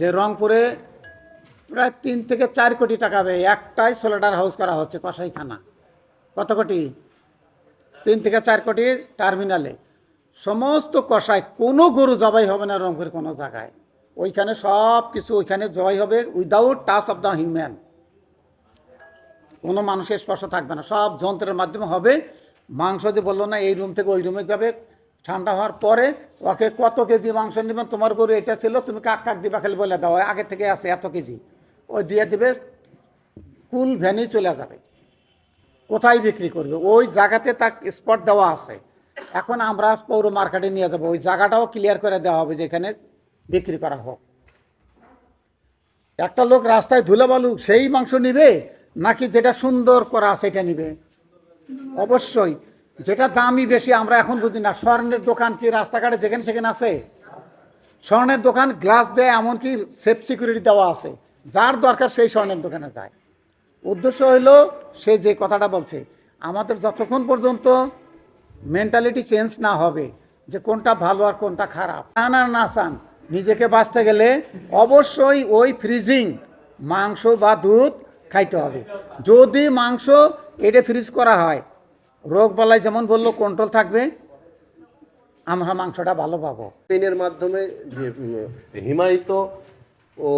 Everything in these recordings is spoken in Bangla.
যে রংপুরে প্রায় তিন থেকে চার কোটি টাকা ব্যয় একটাই সোলাটার হাউস করা হচ্ছে কসাইখানা। কত কোটি? তিন থেকে চার কোটি টার্মিনালে। সমস্ত কষায় কোনো গরু জবাই হবে না রংপুরের কোনো জায়গায়। ওইখানে সব কিছু ওইখানে জবাই হবে without touch of the human কোনো মানুষের স্পর্শ থাকবে না। সব যন্ত্রের মাধ্যমে হবে মাংস যে বলল না, এই রুম থেকে ওই রুমে যাবে। ঠান্ডা হওয়ার পরে ওকে কত কেজি মাংস নেবেন? তোমার গরু এটা ছিল, তুমি কাক কাক দিবা খালি বলে দাও আগে থেকে আছে এত কেজি। ওই দিয়ে দিবে, কুল ভ্যানই চলে যাবে। কোথায় বিক্রি করবে? ওই জায়গাতে তার স্পট দেওয়া আছে। এখন আমরা পৌর মার্কেটে নিয়ে যাব। ওই জায়গাটাও ক্লিয়ার করে দেওয়া হবে যেখানে বিক্রি করা হোক। একটা লোক রাস্তায় ধুলে বালু সেই মাংস নিবে? নাকি যেটা সুন্দর করা সেটা নিবে? অবশ্যই। যেটা দামি বেশি, আমরা এখন বুঝি না। স্বর্ণের দোকান কি রাস্তাঘাটে যেখানে সেখানে আছে? স্বর্ণের দোকান, গ্লাস দেয়, এমনকি সেফ সিকিউরিটি দেওয়া আছে। যার দরকার সেই স্বর্ণের দোকানে যায়। উদ্দেশ্য হইল, সে যে কথাটা বলছে, আমাদের যতক্ষণ পর্যন্ত মেন্টালিটি চেঞ্জ না হবে, যে কোনটা ভালো আর কোনটা খারাপ। চান আর না চান, নিজেকে বাঁচতে গেলে অবশ্যই ওই ফ্রিজিং মাংস বা দুধ খাইতে হবে। যদি মাংস এটা ফ্রিজ করা হয়। রোগ বালাই যেমন বলল কন্ট্রোল থাকবে। আমরা মাংসটা ভালো পাবো। ট্রেনের মাধ্যমে হিমায়িত ও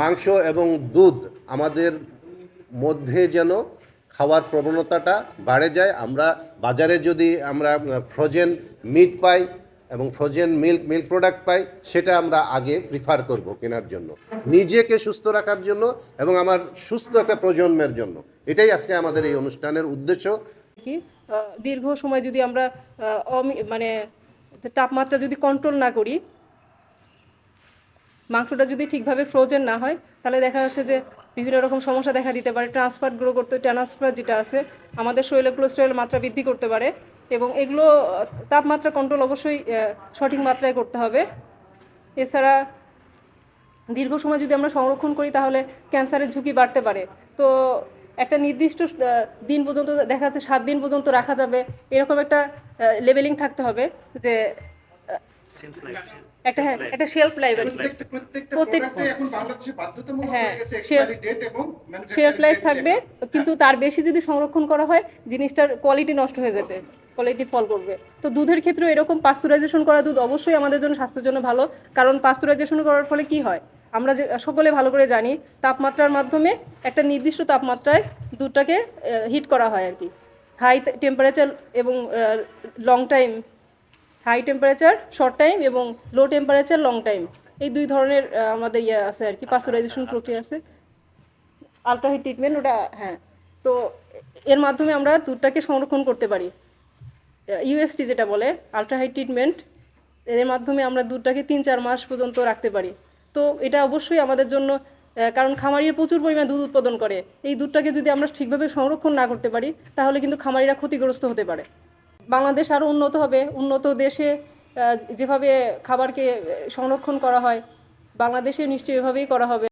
মাংস এবং দুধ আমাদের মধ্যে যেন খাওয়ার প্রবণতাটা বাড়ে যায়, আমরা বাজারে যদি আমরা ফ্রোজেন মিট পাই এবং ফ্রোজেন মিল্ক মিল্ক প্রোডাক্ট পাই, সেটা আমরা আগে প্রিফার করব কেনার জন্য। নিজেকে সুস্থ রাখার জন্য এবং আমার সুস্থ একটা প্রজন্মের জন্য। এটাই আজকে আমাদের এই অনুষ্ঠানের উদ্দেশ্য। কি? দীর্ঘ সময় যদি আমরা মানে তাপমাত্রা যদি কন্ট্রোল না করি, মাংসটা যদি ঠিকভাবে ফ্রোজেন না হয়, তাহলে দেখা যাচ্ছে যে বিভিন্ন রকম সমস্যা দেখা দিতে পারে। ট্রান্সফার গ্রো করতে ট্রান্সফার যেটা আছে, আমাদের শরীরে কোলেস্টেরল মাত্রা বৃদ্ধি করতে পারে এবং এগুলো তাপমাত্রা কন্ট্রোল অবশ্যই সঠিক মাত্রায় করতে হবে। এছাড়া দীর্ঘ সময় যদি আমরা সংরক্ষণ করি তাহলে ক্যান্সারের ঝুঁকি বাড়তে পারে। তো একটা নির্দিষ্ট দিন পর্যন্ত দেখা যাচ্ছে সাত দিন পর্যন্ত রাখা যাবে, এরকম একটা লেভেলিং থাকতে হবে যে একটা হ্যাঁ একটা শেলফ লাইফ প্রত্যেকটা প্রত্যেকটা প্রত্যেক- প্রোডাক্টে এখন বাংলাদেশে বাধ্যতামূলক হ্যাঁ, হয়ে গেছে shelf- এক্সপায়ারি ডেট এবং শেলফ লাইফ থাকবে কিন্তু তার বেশি যদি সংরক্ষণ করা হয় জিনিসটার কোয়ালিটি নষ্ট হয়ে যেতে কোয়ালিটি ফল করবে। তো দুধের ক্ষেত্রে এরকম পাস্তুরাইজেশন করা দুধ অবশ্যই আমাদের জন্য স্বাস্থ্যের জন্য ভালো কারণ পাস্তুরাইজেশন করার ফলে কি হয়? আমরা যে সকলে ভালো করে জানি তাপমাত্রার মাধ্যমে একটা নির্দিষ্ট তাপমাত্রায় দুধটাকে হিট করা হয় আর কি। হাই টেম্পারেচার এবং long time high temperature, short time এবং লো টেম্পারেচার, লং টাইম। এই দুই ধরনের আমাদের ইয়ে আছে আর কি, পাস্তুরাইজেশন প্রক্রিয়া আছে। আলট্রাহিট ট্রিটমেন্ট, ওটা হ্যাঁ। তো এর মাধ্যমে আমরা দুধটাকে সংরক্ষণ করতে পারি। ইউএসটি যেটা বলে আলট্রাহাই ট্রিটমেন্ট, এর মাধ্যমে আমরা দুধটাকে তিন চার মাস পর্যন্ত রাখতে পারি। তো এটা অবশ্যই আমাদের জন্য কারণ খামারিরা প্রচুর পরিমাণে দুধ উৎপাদন করে। এই দুধটাকে যদি আমরা ঠিকভাবে সংরক্ষণ না করতে পারি, তাহলে কিন্তু খামারিরা ক্ষতিগ্রস্ত হতে পারে। বাংলাদেশ আরও উন্নত হবে, উন্নত দেশে যেভাবে খাবারকে সংরক্ষণ করা হয় বাংলাদেশে নিশ্চয়ই এভাবেই করা হবে।